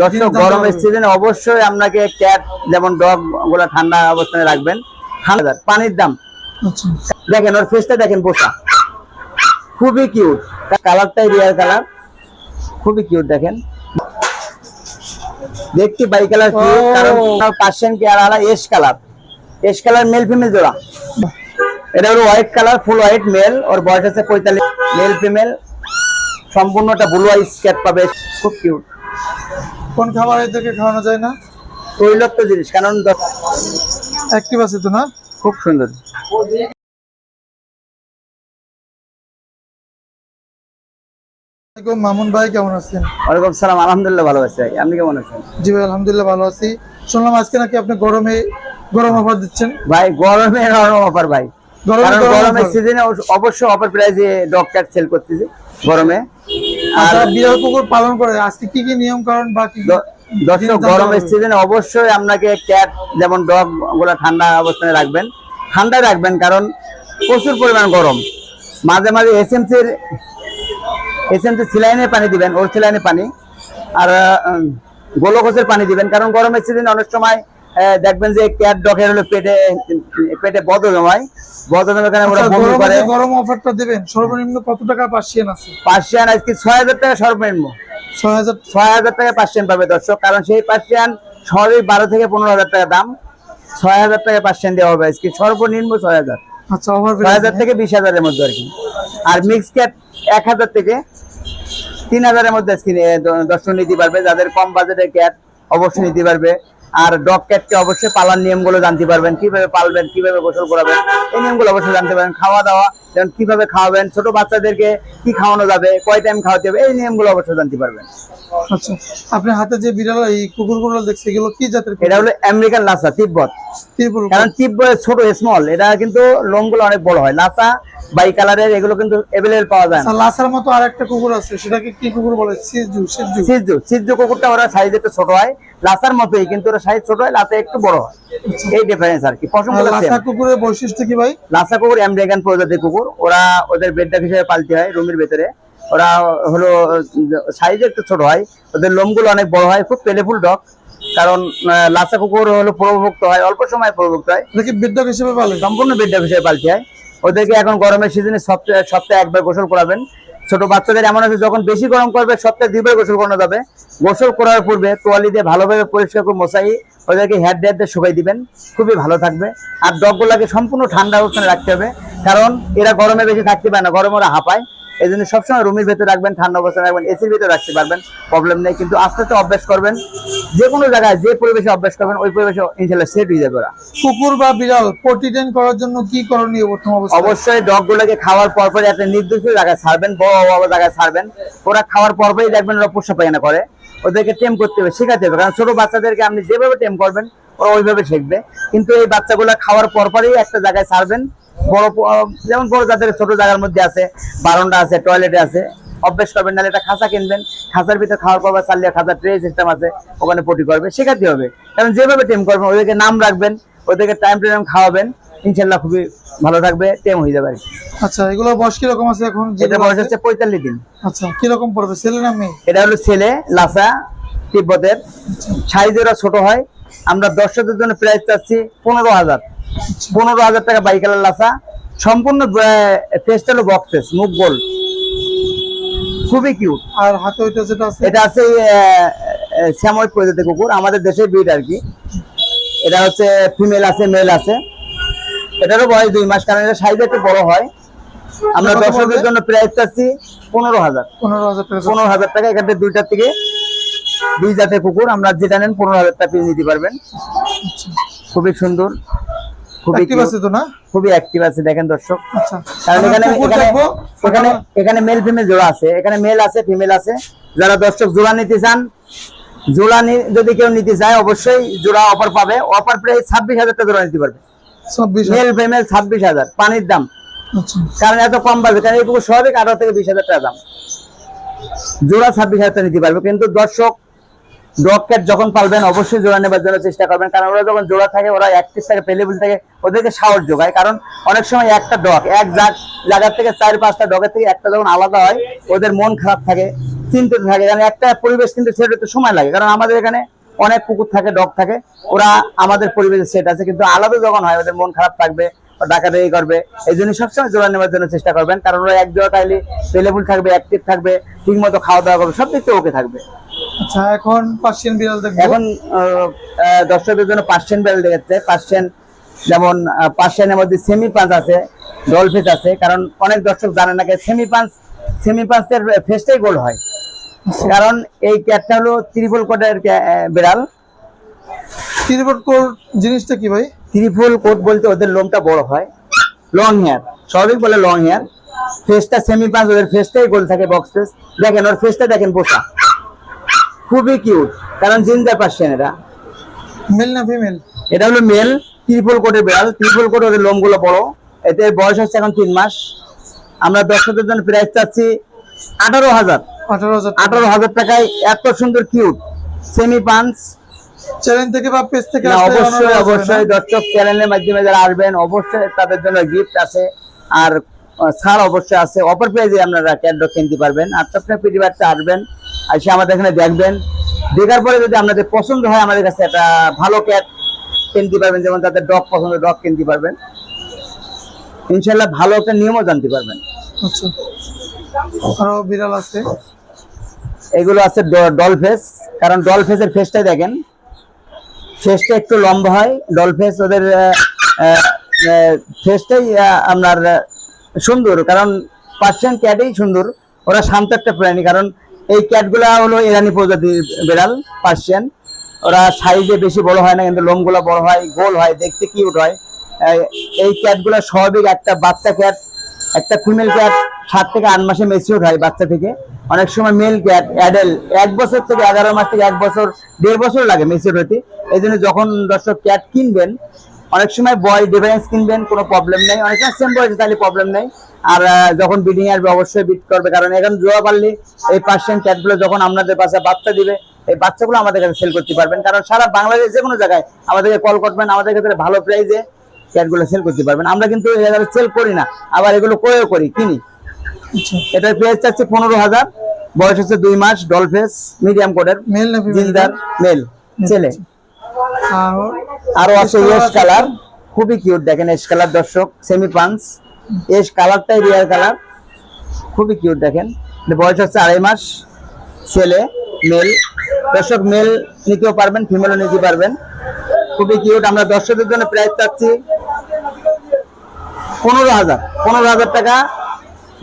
দর্শক গরমের সিজনে অবশ্যই আপনাকে ক্যাট যেমন ডগগুলা ঠান্ডা অবস্থানে রাখবেন। ঠান্ডা পানির দাম। আচ্ছা। দেখেন ওর ফেসটা দেখেন পোষা। খুবই কিউট কালারটাই রিয়ার কালার খুবই কিউট দেখেন। দেখতে বাই কালার। কারণ পার্সিয়ান কি আর আলা ash colour ash colour male female জোড়া। এটা হলো white colour full white male ওর বয়স আছে পঁয়তাল্লিশ মেল ফিমেল সম্পূর্ণটা ব্লু আইস স্কেট পাবে। খুব কিউট কোন খাবার এদেরকে খাওয়ানো যায় না? তৈলক্ত জিনিস কারণ অ্যাক্টিভ আছে তো না? খুব সুন্দর। মামুন ভাই কেমন আছেন? ওয়ালাইকুম সালাম আলহামদুলিল্লাহ ভালো আছি ভাই। আপনি কেমন আছেন? জি ভাই আলহামদুলিল্লাহ ভালো আছি। শুনলাম আজকে নাকি আপনি গরমে গরম অফার দিচ্ছেন। ভাই গরমে অফার ভাই। গরমে সিজনে অবশ্যই অফার। প্রাইসে ডগ ক্যাট সেল করতেছি। গরমে? আর বিড়াল কুকুর পালন করে আজকে কি কি নিয়ম কারণ বা কি কি দ- দর্শক গরমের সিজনে অবশ্যই আপনাকে ক্যাট যেমন ডগগুলা ঠান্ডা অবস্থানে রাখবেন। ঠান্ডায় রাখবেন কারণ প্রচুর পরিমাণ গরম। মাঝে মাঝে এসএমসির এসএমসি সিলাইনে পানি দিবেন ওর সিলাইনে পানি। আর গোলকোচের পানি দিবেন কারণ গরমের সিজনে অনেক সময় দেখবেন যে ক্যাট ডগের হলো পেটে পেটে বদ জমায় বদ জমায় কারণে ওরা বমি করে। গরম অফারটা দেবেন। সর্বনিম্ন কত টাকা পার্সিয়ান আছে? পার্সিয়ান আজকে ছয় হাজার টাকা সর্বনিম্ন। ছয় হাজার টাকা পার্সিয়ান পাবে দর্শক। কারণ সেই পার্সিয়ান শহরে বারো থেকে পনেরো হাজার টাকা দাম। ছয় হাজার টাকা পার্সিয়ান দেওয়া হবে আজকে। সর্বনিম্ন ছয় হাজার। আচ্ছা অফার ছয় হাজার থেকে বিশ হাজারের মধ্যে আর কি। আর মিক্স ক্যাট এক হাজার থেকে তিন হাজারের মধ্যে আজকে দর্শক নিতে পারবে। যাদের কম বাজেটের ক্যাট অবশ্যই নিতে পারবে। আর ডগ ক্যাটকে অবশ্যই পালার নিয়মগুলো জানতে পারবেন কীভাবে পালবেন কীভাবে গোসল করাবেন এই নিয়মগুলো অবশ্যই জানতে পারবেন। খাওয়া দাওয়া যেমন কীভাবে খাওয়াবেন ছোট বাচ্চাদেরকে কি খাওয়ানো যাবে কয় টাইম খাওয়াতে হবে এই নিয়মগুলো অবশ্যই জানতে পারবেন। আচ্ছা আপনার হাতে যে বিড়াল এই কুকুরগুলো দেখছে এগুলো কি জাতের এটা হলো আমেরিকান লাসা তিব্বত। কারণ তিব্বত ছোট স্মল এটা কিন্তু লোমগুলো অনেক বড় হয়। লাসা বাই কালারের এগুলো কিন্তু পাওয়া যায় না। আচ্ছা, লাসার মতো আর একটা কুকুর আছে সেটাকে কি কুকুর বলে? সিজু সিজু। সিজু সিজু কুকুরটা ওরা সাইজ একটু ছোট হয়। লাসার মতোই কিন্তু ওরা সাইজ ছোট হয় লাসা একটু বড় হয়। এই ডিফারেন্স আর কি। আর লাসা কুকুরের বৈশিষ্ট্য কি ভাই? লাসা কুকুর আমেরিকান প্রজাতির কুকুর। ওরা ওদের বেডডাক হিসেবে পালতে হয় রুমের ভেতরে। ওরা হলো সাইজ একটু ছোট হয় ওদের লোমগুলো অনেক বড় হয় খুব পেলেফুল ডগ কারণ লাসা কুকুর হলো প্রভুক্ত হয় অল্প সময় প্রভুক্ত হয়। এটা কি হিসেবে পালে সম্পূর্ণ বেডডাক হিসেবে পালতে হয়। ওদেরকে এখন গরমের সিজনে সপ্তাহে সপ্তাহে একবার গোসল করাবেন। ছোট বাচ্চাদের এমন আছে, যখন বেশি গরম করবে, সপ্তাহে দুইবার গোসল করানো যাবে। গোসল করার পূর্বে তোয়ালি দিয়ে ভালোভাবে পরিষ্কার করে মশাই ওদেরকে হ্যাড ডেড দিয়ে শুকাই দিবেন। খুবই ভালো থাকবে। আর ডগগুলোকে সম্পূর্ণ ঠান্ডা অবস্থানে রাখতে হবে, কারণ এরা গরমে বেশি থাকতে পারে না, গরমে ওরা হাঁপায়। এই জন্য সবসময় রুমের ভেতরে রাখবেন ঠান্ডা অবস্থায় রাখবেন এসির ভিতরে রাখতে পারবেন প্রবলেম নেই কিন্তু আস্তে আস্তে অভ্যাস করবেন। যে কোনো জায়গায় যে পরিবেশে অভ্যাস করবেন ওই পরিবেশে ইনশাল্লাহ সেট হয়ে যাবে ওরা। কুকুর বা বিড়াল প্রতিদিন করার জন্য কি করণীয় প্রথম অবস্থা অবশ্যই ডগ গুলোকে খাওয়ার পর পর একটা নির্দিষ্ট জায়গায় ছাড়বেন বড় বড় জায়গায় ছাড়বেন। ওরা খাওয়ার পর পরই দেখবেন ওরা পোষা পায়না করে। ওদেরকে টেম করতে হবে শেখাতে হবে কারণ ছোট বাচ্চাদেরকে আপনি যেভাবে টেম করবেন ওরা ওইভাবে শিখবে। কিন্তু এই বাচ্চাগুলো খাওয়ার পর পরই একটা জায়গায় ছাড়বেন বড় যেমন বড় জাতের ছোট জায়গার মধ্যে আছে বারন্ডা আছে টয়লেটে আছে অভ্যেস করবেন নাহলে একটা খাঁচা কিনবেন। খাঁচার ভিতরে খাওয়ার পর চালিয়ে খাঁচার ট্রে সিস্টেম আছে ওখানে পটি করবে শেখাতে হবে। কারণ যেভাবে টেম করবেন ওদেরকে নাম রাখবেন ওদেরকে টাইম টু টাইম খাওয়াবেন ইনশাল্লাহ খুবই ভালো থাকবে টেম হয়ে যাবে আচ্ছা এগুলো বয়স কীরকম আছে এখন? এটা যেগুলো বয়স হচ্ছে পঁয়তাল্লিশ দিন। আচ্ছা কীরকম পড়বে ছেলে না মেয়ে? এটা হলো ছেলে লাসা তিব্বতের। সাইজ ওরা ছোট হয় আমরা দর্শকদের জন্য প্রাইস চাচ্ছি পনেরো হাজার। পনেরো হাজার টাকা বাইকালার লাসা। সম্পূর্ণ ফেসটা হলো বক্স মুখ গোল। খুবই কিউট আর হাতে ওইটা যেটা আছে? এটা আছে শ্যাময় প্রজাতির কুকুর। আমাদের দেশের ব্রিড আর কি। এটা হচ্ছে ফিমেল আছে মেল আছে। এটারও বয়স দুই মাস কারণ এটা সাইজ একটু বড় হয়। আমরা দর্শকদের জন্য প্রাইস চাচ্ছি পনেরো হাজার। পনেরো হাজার টাকা। পনেরো হাজার টাকা এখান থেকে দুইটার থেকে দুই জাতের কুকুর আমরা যেটা নেন পনেরো হাজার টাকা পিস নিতে পারবেন। খুবই সুন্দর খুবই আছে তো না? খুবই অ্যাক্টিভ আছে দেখেন দর্শক। আচ্ছা। কারণ এখানে এখানে এখানে এখানে মেল ফিমেল জোড়া আছে এখানে মেল আছে ফিমেল আছে। যারা দর্শক জোড়া নিতে চান জোড়া যদি কেউ নিতে চায় অবশ্যই জোড়া অফার পাবে। অফার প্রাইস ছাব্বিশ হাজার টাকা জোড়া নিতে পারবে। মেল ফিমেল ছাব্বিশ হাজার পানির দাম। আচ্ছা। কারণ এত কম পাবে কারণ এই কুকুর স্বাভাবিক আঠারো থেকে বিশ হাজার টাকা দাম। জোড়া ছাব্বিশ হাজার টাকা নিতে পারবে। কিন্তু দর্শক ডগ ক্যাট যখন পালবেন, অবশ্যই জোড়া নেবার জন্য চেষ্টা করবেন। কারণ ওরা যখন জোড়া থাকে, ওরা অ্যাক্টিভ থাকে পেলেবল থাকে ওদেরকে সাহস যোগায়। কারণ অনেক সময় একটা ডগ, এক জাত- জায়গার থেকে চার পাঁচটা ডগের থেকে একটা যখন আলাদা হয়, ওদের মন খারাপ থাকে, চিন্তিত থাকে। কারণ একটা পরিবেশ কিন্তু সেট হতে সময় লাগে। কারণ আমাদের এখানে অনেক কুকুর থাকে, ডগ থাকে, ওরা আমাদের পরিবেশে সেট আছে। কিন্তু আলাদা যখন হয়, ওদের মন খারাপ থাকবে ডাকাডাকি করবে। এই জন্য সবসময় জোড়া নেওয়ার জন্য চেষ্টা করবেন। কারণ ওরা এক জোড়া তাইলে পেলেবল থাকবে অ্যাক্টিভ থাকবে ঠিক মতো খাওয়া দাওয়া করবে সব দিক থেকে ওকে থাকবে। আচ্ছা এখন পার্সিয়ান বিড়াল দেখব। এখন দর্শকদের জন্য পার্সিয়ান বেল দেখেছে পার্সিয়ান যেমন পার্সিয়ানের মধ্যে সেমি পাঁচ আছে ডলফিস আছে। কারণ অনেক দর্শক জানে না সেমি পাঁচ সেমি পাঁচের ফেসটাই গোল হয়। কারণ এই ক্যাটটা হলো ত্রিপল কোটের বিড়াল। তিরুপট কোর জিনিসটা কি ভাই? ত্রিপল কোট বলতে ওদের লোমটা বড় হয়। লং হেয়ার স্বাভাবিক বলে লং হেয়ার ফেসটা সেমি পাঁচ ওদের ফেসটাই গোল থাকে বক্স ফেস দেখেন ওর ফেসটা দেখেন পোষা। খুবই কিউট কারণ জিঞ্জার পার্সিয়ান এরা। মেল না ফিমেল এটা হলো মেল ত্রিপল কোটের বিড়াল। ত্রিপল কোট ওদের লোমগুলো বড়। এতে বয়স হচ্ছে এখন তিন মাস। আমরা দর্শকদের জন্য প্রাইস চাচ্ছি আঠারো হাজার। আঠারো হাজার আঠারো হাজার টাকায় এত সুন্দর কিউট সেমি পাঞ্চ চ্যানেল থেকে বা পেজ থেকে অবশ্যই অবশ্যই দর্শক চ্যানেলের মাধ্যমে যারা আসবেন অবশ্যই তাদের জন্য গিফট আছে। আর ছাড় অবশ্যই আছে। অপর পেজে আপনারা কিনতে পারবেন। আর আসবেন। আমাদের এখানে দেখবেন। দেখার পরে যদি আপনাদের পছন্দ হয় আমাদের কাছে একটা ভালো ক্যাট কিনতে পারবেন। যেমন তাদের ডগ পছন্দ ডগ কিনতে পারবেন। ইনশাল্লাহ ভালো একটা নিয়মও জানতে পারবেন। আচ্ছা। আরও বিড়াল আছে? এগুলো আছে ডল ফেস কারণ ডল ফেসের ফেসটা দেখেন। ফেসটা একটু লম্বা হয় ডল ফেস ওদের ফেসটাই আপনার সুন্দর। কারণ পার্সিয়ান ক্যাটেই সুন্দর। ওরা শান্ত একটা প্রাণী, কারণ এই ক্যাটগুলা হলো ইরানি প্রজাতির বিড়াল, পার্সিয়ান। ওরা সাইজে বেশি বড় হয় না, কিন্তু লোমগুলো বড় হয়, গোল হয়, দেখতে কিউট হয়। এই ক্যাটগুলো স্বাভাবিক একটা বাচ্চা ক্যাট একটা ফিমেল ক্যাট সাত থেকে আট মাসে মেচিউর হয় বাচ্চা থেকে। অনেক সময় মেল ক্যাট অ্যাডেল এক বছর থেকে এগারো মাস থেকে এক বছর, দেড় বছর লাগে মেচিউর হতে। এই জন্য যখন দর্শক ক্যাট কিনবেন, অনেক সময় বয় ডিফারেন্স কিনবেন, কোনো প্রবলেম নেই। অনেক সময় সেম বয়সে তাহলে প্রবলেম নেই। আর যখন ব্রিডিং আসবে, অবশ্যই বিট করবে। কারণ এখন জোয়া পারলে এই পার্সেন্ট ক্যাটগুলো যখন আপনাদের পাশে বাচ্চা দিবে, এই বাচ্চাগুলো আমাদের কাছে সেল করতে পারবেন। কারণ সারা বাংলাদেশ যে কোনো জায়গায় আমাদেরকে কল করবেন। আমাদের ক্ষেত্রে ভালো প্রাইসে ক্যাটগুলো সেল করতে পারবেন। আমরা কিন্তু সেল করি না আবার এগুলো ক্রয়ও করি কিনি। আচ্ছা। এটার প্রাইস চাচ্ছে পনেরো হাজার বয়স হচ্ছে দুই মাস ডলফেস মিডিয়াম কোডের মেল জিন্দার মেল ছেলে। আর আরও আছে এস কালার খুবই কিউট দেখেন এস কালার দর্শক সেমি পাঞ্চ এস কালারটাই রিয়ার কালার খুবই কিউট দেখেন। বয়স হচ্ছে আড়াই মাস ছেলে মেল দর্শক মেল নিতেও পারবেন ফিমেলও নিতে পারবেন। খুবই কিউট আমরা দর্শকদের জন্য প্রাইস চাচ্ছি পনেরো হাজার। পনেরো হাজার টাকা।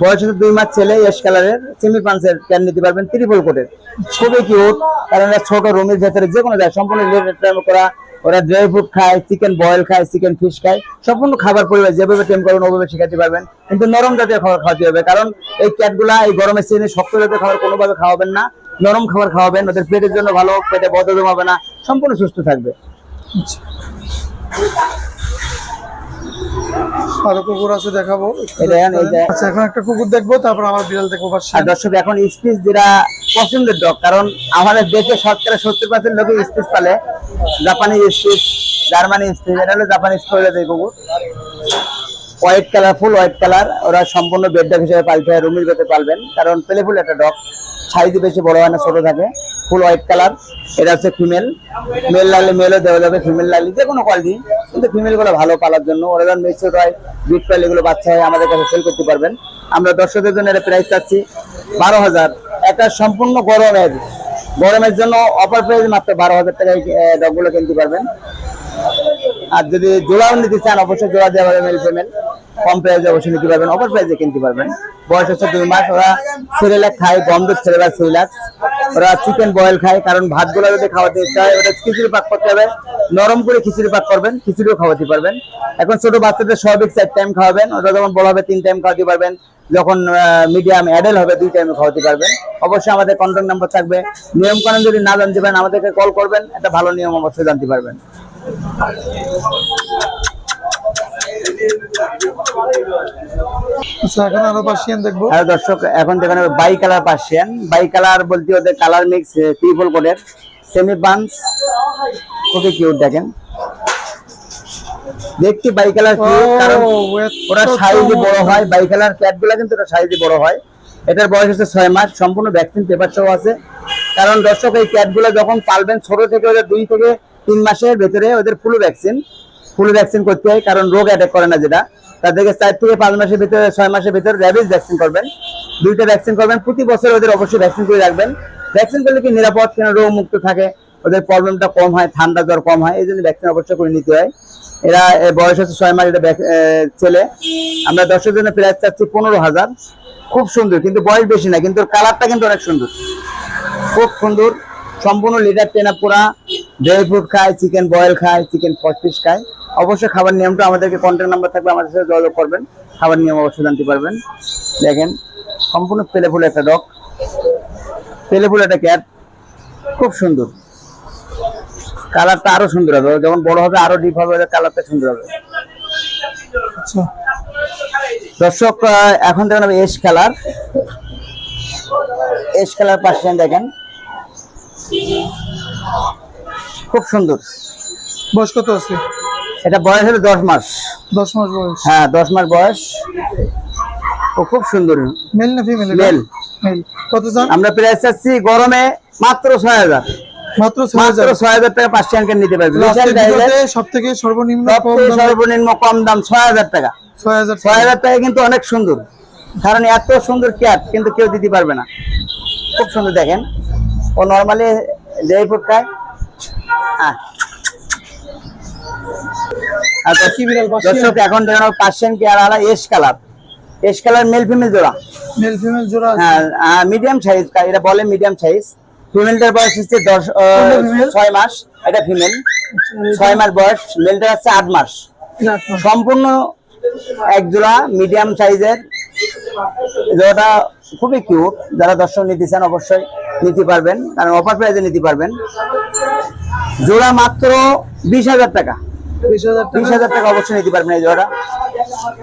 বয়স হচ্ছে দুই মাস ছেলে, এস কালারের। সেমি পাঞ্চের ক্যান নিতে পারবেন ত্রিপল কোটের খুবই কিউট কারণ এরা ছোট রুমের ভেতরে যে কোনো জায়গায় সম্পূর্ণ করা, ওরা ড্রাই ফ্রুট খায় চিকেন বয়েল খায় চিকেন ফিশ খায়, সম্পূর্ণ খাবার পরিবার যেভাবে টেম করবেন, ওভাবে শেখাতে পারবেন। কিন্তু নরম জাতীয় খাবার খাওয়াতে হবে, কারণ এই ক্যাটগুলা এই গরমের সিজনে শক্ত জাতীয় খাবার কোনোভাবে খাওয়াবেন না। নরম খাবার খাওয়াবেন, ওদের পেটের জন্য ভালো, পেটে বদ হবে না, সম্পূর্ণ সুস্থ থাকবে। আরও কুকুর আছে দেখাবো। আচ্ছা এখন একটা কুকুর দেখব তারপর আমার বিড়াল দেখব দর্শক এখন স্পিচ যেটা পছন্দের ডগ কারণ আমাদের দেশে শতকরা সত্তর পার্সেন্ট লোকে স্পিচ পালে। জাপানি স্পিচ জার্মানি স্পিচ এটা হলো জাপানি স্পিচ কুকুর। White colour full white colour ওরা সম্পূর্ণ বেড ডগ হিসেবে পালতে হয় রুমির ভেতরে পালবেন কারণ পেলেফুল একটা ডগ সাইজে বেশি বড় হয় না, ছোট থাকে। ফুল হোয়াইট কালার এটা হচ্ছে ফিমেল মেল লাগলে মেলও দেওয়া যাবে ফিমেল লাগলে যে কোনো কোয়ালিটি কিন্তু ফিমেলগুলো ভালো পালার জন্য। ওরা যখন মেচিউর হয় বিট পাইলে এগুলো বাচ্চা হয়, আমাদের কাছে সেল করতে পারবেন। আমরা দর্শকদের জন্য এটা প্রাইস চাচ্ছি বারো হাজার। একটা সম্পূর্ণ গরমের। গরমের জন্য অফার প্রাইস মাত্র বারো হাজার টাকায় ডগগুলো কিনতে পারবেন। আর যদি জোড়াও নিতে চান, অবশ্যই জোড়া দেওয়া হবে মেল ফিমেল কম প্রাইসে অবশ্যই নিতে পারবেন, অফার প্রাইসে কিনতে পারবেন। বয়স হচ্ছে দুই মাস, ওরা সেরেলাক খায়, গম দুধ সেরেলাক সেরেলাক ওরা চিকেন বয়েল খায়, কারণ ভাতগুলো যদি খাওয়াতে চায় ওটা খিচুড়ি পাক করতে হবে। নরম করে খিচুড়ি পাক করবেন, খিচুড়িও খাওয়াতে পারবেন। এখন ছোট বাচ্চাদের স্বাভাবিক চার টাইম খাওয়াবেন ওটা যখন বড় হবে, তিন টাইম খাওয়াতে পারবেন। যখন মিডিয়াম অ্যাডেল হবে, দুই টাইমে খাওয়াতে পারবেন। অবশ্যই আমাদের কন্ট্যাক্ট নাম্বার থাকবে। নিয়ম কানুন যদি না জানতে পারেন, আমাদেরকে কল করবেন। একটা ভালো নিয়ম অবশ্যই জানতে পারবেন। এখন আরও পার্সিয়ান দেখব। হ্যাঁ দর্শক এখন দেখেন bicolour Persian bicolour বলতে ওদের কালার মিক্স ত্রিপল কোডের সেমি বান্স খুবই কিউট দেখেন। দেখতে বাই কালার কারণ ওরা সাইজে বড় হয়। বাই কালার ক্যাটগুলা কিন্তু ওরা সাইজে বড় হয়। এটার বয়স হচ্ছে ছয় মাস সম্পূর্ণ ভ্যাকসিন পেপার সহ আছে। কারণ দর্শক এই ক্যাটগুলো যখন পালবেন ছোট থেকে ওদের দুই থেকে তিন মাসের ভেতরে ওদের ফুল ভ্যাকসিন ফুল ভ্যাকসিন করতে হয়, কারণ রোগ অ্যাটাক করে না যেটা। তাদেরকে চার থেকে পাঁচ মাসের ভিতরে, ছয় মাসের ভিতরে র্যাবিস ভ্যাকসিন করবেন। দুইটা ভ্যাকসিন করবেন, প্রতি বছর ওদের অবশ্যই ভ্যাকসিন করে রাখবেন। ভ্যাকসিন করলে কি নিরাপদ, কেন রোগ মুক্ত থাকে, ওদের প্রবলেমটা কম হয়, ঠান্ডা জ্বর কম হয়, এই জন্য ভ্যাকসিন অবশ্যই করে নিতে হয়। এরা বয়স হচ্ছে ছয় মাস, এটা ছেলে। আমরা দশের জন্য প্রাইস চাচ্ছি পনেরো হাজার। খুব সুন্দর, কিন্তু বয়স বেশি না, কিন্তু কালারটা কিন্তু অনেক সুন্দর। খুব সুন্দর, সম্পূর্ণ লিটার টেনা পুরা ড্রাই ফ্রুট খায় চিকেন বয়েল খায় চিকেন ফিশ খায় অবশ্যই খাবার নিয়মটা আমাদেরকে কন্ট্যাক্ট নাম্বার থাকবে আমাদের সাথে যোগাযোগ করবেন। খাবার নিয়ম অবশ্যই জানতে পারবেন। দেখেন সম্পূর্ণ পেলে ফুল একটা ডগ পেলে ফুল একটা ক্যাট খুব সুন্দর। কালারটা আরও সুন্দর হবে। যখন বড় হবে আরও ডিপ হবে কালারটা সুন্দর হবে। আচ্ছা। দর্শক এখন দেখেন আমি এস কালার এস কালার পাশে দেখেন। খুব সুন্দর। বয়স কত আছে? এটা বয়স হলো দশ মাস। দশ মাস বয়স। হ্যাঁ দশ মাস বয়স। ও খুব সুন্দর। মেল না ফিমেল মেল কত আমরা প্রাইস চাচ্ছি গরমে মাত্র ছয় হাজার। মাত্র ছয় হাজার। টাকা পাঁচশো অ্যাঙ্কেল নিতে পারবে। সব থেকে সর্বনিম্ন সর্বনিম্ন কম দাম ছয় হাজার টাকা। ছয় হাজার ছয় হাজার টাকা কিন্তু অনেক সুন্দর। কারণ এত সুন্দর ক্যাট কিন্তু কেউ দিতে পারবে না। খুব সুন্দর দেখেন। ও নর্মালি খায় হ্যাঁ আর দর্শক- কি বিড়াল, পার্সিয়ান? দর্শক এখন দেখেন পার্সিয়ান কি আলা ash colour ash colour male female জোড়া মেল ফিমেল জোড়া হ্যাঁ মিডিয়াম সাইজ এটা বলে মিডিয়াম সাইজ ফিমেলটার বয়স হচ্ছে দশ আহ, কোনটা female? ছয় মাস। এটা ফিমেল ছয় মাস বয়স। মেলটা হচ্ছে আট মাস। সম্পূর্ণ এক জোড়া মিডিয়াম সাইজের জোড়াটা খুবই কিউট যারা দর্শক নিতে চান অবশ্যই নিতে পারবেন কারণ অফার প্রাইজে নিতে পারবেন। জোড়া মাত্র বিশ হাজার টাকা। বিশ হাজার টাকা। অবশ্যই নিতে পারবেন এই জোড়াটা।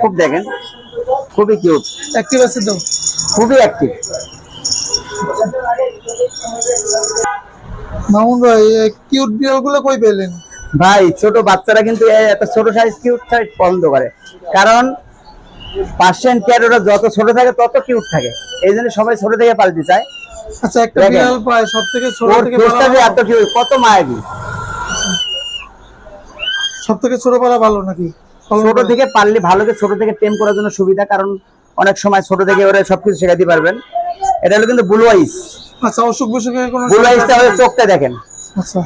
খুব দেখেন খুবই কিউট অ্যাক্টিভ আছে তো? খুবই অ্যাক্টিভ মামুন ভাই কিউট কই পেলেন? ভাই ছোট বাচ্চারা কিন্তু এত ছোট সাইজ কিউট সাইজ পছন্দ করে। কারণ পার্সেন্ট ক্যাট ওরা যত ছোট থাকে তত কিউট থাকে। এই জন্য সবাই ছোট থেকে পাল্টে চায়। আচ্ছা একটা। বিড়াল পায় সব থেকে ছোট এত কিউট কত মায়াবী সব থেকে ছোট পালা ভালো নাকি? ছোট থেকে পারলে ছোট থেকে টেম করার জন্য সুবিধা কারণ অনেক সময় ছোট থেকে ওরা সবকিছু শেখাতে পারবেন। এটা হলো কিন্তু ব্লু আইস আচ্ছা অসুখ বিসুখের কোনো ব্লু আইসটা হলো চোখটা দেখেন। আচ্ছা।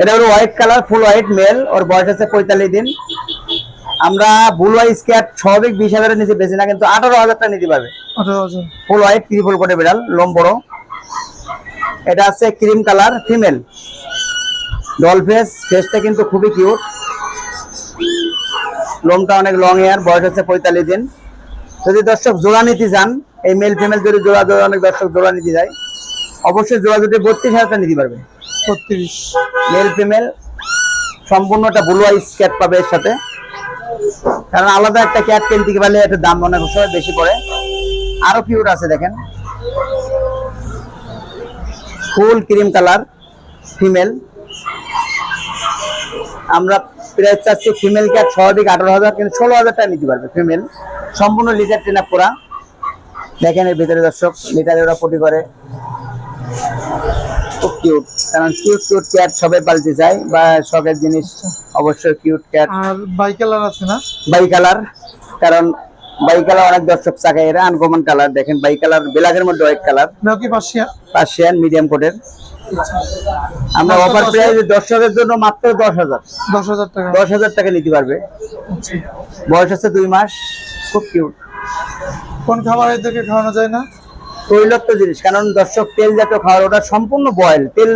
এটা হলো white colour full white male ওর বয়স আছে পঁয়তাল্লিশ দিন। আমরা ব্লু আইস ক্যাট স্বাভাবিক বিশ হাজারের নিচে বেশি না কিন্তু আঠারো হাজার টাকা নিতে পারবে। ফুল হোয়াইট ত্রিপল কোটে বিড়াল লোম বড়। এটা আছে cream colour female. Doll face ফেসটা কিন্তু খুবই কিউট লোমটা অনেক লং হেয়ার বয়স হচ্ছে পঁয়তাল্লিশ দিন। যদি দর্শক জোড়া নিতে চান এই মেল ফিমেল যদি জোড়া জোড়া অনেক দর্শক জোড়া নিতে যায়। অবশ্যই জোড়া যদি বত্রিশ হাজার নিতে পারবে। বত্রিশ। মেল ফিমেল সম্পূর্ণটা ব্লু আইস ক্যাট পাবে এর সাথে। কারণ আলাদা একটা ক্যাট কিনতে গেলে একটা দাম অনেক সময় বেশি পড়ে। আরও কিউট আছে দেখেন। Full cream colour female. আমরা প্রাইস চাচ্ছি ফিমেল ক্যাট স্বাভাবিক আঠারো হাজার কিন্তু ষোলো হাজার টাকা নিতে পারবে ফিমেল। সম্পূর্ণ লিটার ট্রেন করা দেখেন এর ভিতরে দর্শক লিটারে ওরা পটি করে। খুব কিউট কারণ কিউট কিউট ক্যাট সবাই পালতে চায় বা শখের জিনিস অবশ্যই কিউট ক্যাট আর বাই কালার আছে না? বাই কালার কারণ বাই কালার অনেক দর্শক চাকে এরা আনকমন কালার। দেখেন বাই কালার ব্ল্যাকের মধ্যে হোয়াইট কালার। পার্সিয়ান মিডিয়াম কোটের আমরা অফার প্রাইস দর্শকের জন্য মাত্র দশ হাজার। দশ হাজার টাকা। দশ হাজার টাকা নিতে পারবে। আচ্ছা। বয়স হচ্ছে দুই মাস। খুব কিউট কোন খাবার এদেরকে খাওয়ানো যায় না? তৈলাক্ত জিনিস। কারণ দর্শক তেল জাতীয় খাবার ওটা সম্পূর্ণ বয়েল তেল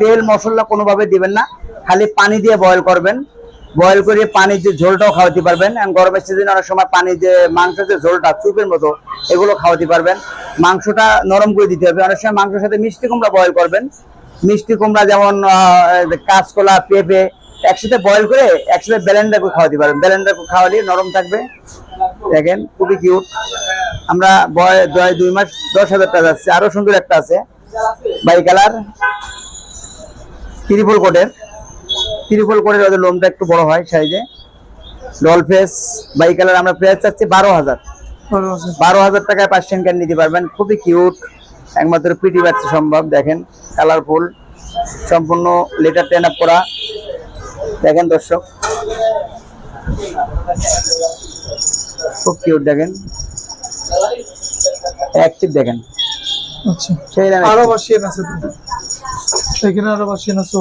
তেল মশলা কোনোভাবে দিবেন না। খালি পানি দিয়ে বয়েল করবেন। বয়েল করে পানির যে ঝোলটাও খাওয়াতে পারবেন। গরমের সিজনে অনেক সময় পানি যে মাংসের যে ঝোলটা, চুপের মতো, এগুলো খাওয়াতে পারবেন। মাংসটা নরম করে দিতে হবে। অনেক সময় মাংসের সাথে মিষ্টি কুমড়া বয়েল করবেন। মিষ্টি কুমড়া যেমন কাঁচকলা, পেঁপে, একসাথে বয়েল করে একসাথে ব্যালেন্ডার করে খাওয়াতে পারবেন। ব্যালেন্ডার খাওয়ালে নরম থাকবে। দেখেন, খুবই কিউট আমরা বয়- দুই মাস দশ হাজার টাকা যাচ্ছে। আরও সুন্দর একটা আছে। Bicolour. কোটের। ত্রিপল কোটের ওদের লোমটা একটু বড় হয় সাইজে। ডল ফেস বাই কালার আমরা প্রাইস চাচ্ছি বারো হাজার। বারো হাজার। টাকায় পার্সিয়ান ক্যাট নিতে পারবেন। খুবই কিউট একমাত্র পিটি বাচ্চা সম্ভব দেখেন কালারফুল সম্পূর্ণ লেটার টেন আপ করা। দেখেন দর্শক খুব কিউট দেখেন। অ্যাক্টিভ দেখেন। আচ্ছা। সেই আরও বাসিয়ান আছে। এখানে আরও বাসিয়ান আছে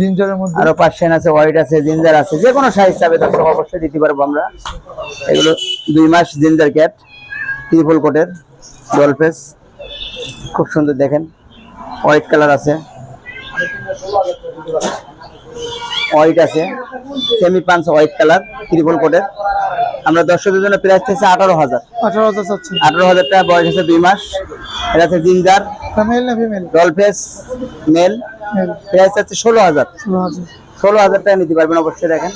জিঞ্জারের মধ্যে? আরও পার্সিয়ান আছে হোয়াইট আছে জিঞ্জার আছে যে কোনো সাইজ চাবে দর্শক অবশ্যই দিতে পারব আমরা। এগুলো দুই মাস জিঞ্জার ক্যাট ত্রিপল কোটের ডলফেস খুব সুন্দর দেখেন। হোয়াইট কালার আছে। হোয়াইট আছে। Semi punch white colour triple কোটের আমরা দর্শকদের জন্য প্রাইস থেকে আঠারো হাজার। আঠারো হাজার আঠারো হাজার টাকা বয়স আছে দুই মাস। এটা আছে জিঞ্জার মেল না female doll face male price আছে ষোলো হাজার। ষোলো হাজার। টাকা নিতে পারবেন অবশ্যই দেখেন।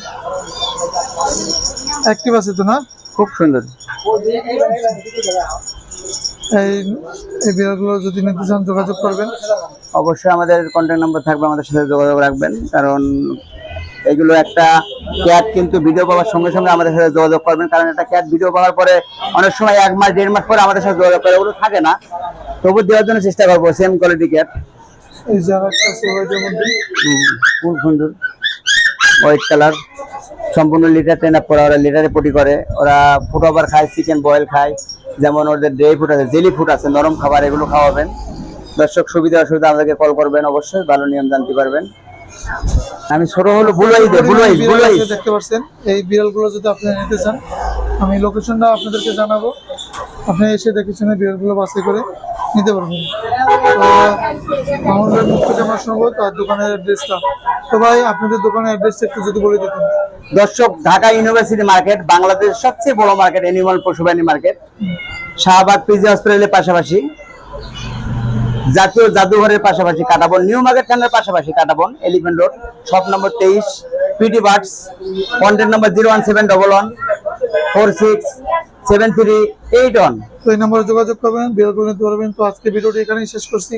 অ্যাক্টিভ আছে তো না? খুব সুন্দর। এই এই বিড়ালগুলো যদি নিতে চান যোগাযোগ করবেন। অবশ্যই আমাদের কন্ট্যাক্ট নাম্বার থাকবে আমাদের সাথে যোগাযোগ রাখবেন। কারণ এগুলো একটা ক্যাট কিন্তু ভিডিও পাওয়ার সঙ্গে সঙ্গে আমাদের সাথে যোগাযোগ করবেন। কারণ একটা ক্যাট ভিডিও পাওয়ার পরে অনেক সময় এক মাস দেড় মাস পরে আমাদের সাথে যোগাযোগ করে ওগুলো থাকে না। তবু দেওয়ার জন্য চেষ্টা করব সেম কোয়ালিটি ক্যাট এই মধ্যে। খুব সুন্দর। হোয়াইট কালার সম্পূর্ণ লিটার ট্রেন আপ করা ওরা লিটারে পটি করে। ওরা ফুড ওভার খায় চিকেন বয়েল খায়। যেমন ওদের ড্রাই ফুড আছে জেলি ফুড আছে নরম খাবার এগুলো খাওয়াবেন। দর্শক সুবিধা অসুবিধা আমাদেরকে কল করবেন অবশ্যই ভালো নিয়ম জানতে পারবেন। আমি ছোট হলো বুলুয়াইজ বিড়াল বুলুয়াইজ দেখতে পাচ্ছেন। এই বিড়ালগুলো যদি আপনারা নিতে চান আমি লোকেশনটা আপনাদেরকে জানাব। আপনি এসে দেখে শুনে বিড়ালগুলো বাছাই করে নিতে পারবেন তো তার দোকানের অ্যাড্রেসটা তো ভাই, আপনাদের দোকানের অ্যাড্রেসটা একটু যদি বলে দিতেন। দর্শক, ঢাকা ইউনিভার্সিটি মার্কেট, বাংলাদেশের সবচেয়ে বড় মার্কেট অ্যানিমাল পশুপ্রাণী মার্কেট। শাহবাগ, পিজি হসপিটালের পাশাপাশি, জাতীয় জাদুঘরের পাশাপাশি কাটাবন, নিউ মার্কেট থানার পাশাপাশি Kataban, elephant road, shop number তেইশ, PT birds contact number zero one seven double one four six seven three eight one তো এই নম্বরে যোগাযোগ করবেন বিড়ালগুলো নিতে পারবেন তো আজকে ভিডিওটি এখানেই শেষ করছি।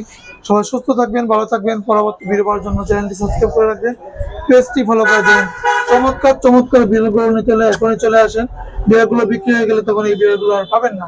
সবাই সুস্থ থাকবেন, ভালো থাকবেন, পরবর্তী ভিডিও পাওয়ার জন্য চ্যানেলটি সাবস্ক্রাইব করে রাখবেন। পেজটি ফলো করে দেবেন। চমৎকার চমৎকার বিড়ালগুলো নিতে হলে এখনই চলে আসেন। বিড়ালগুলো বিক্রি হয়ে গেলে তখন এই বিড়ালগুলো আর পাবেন না।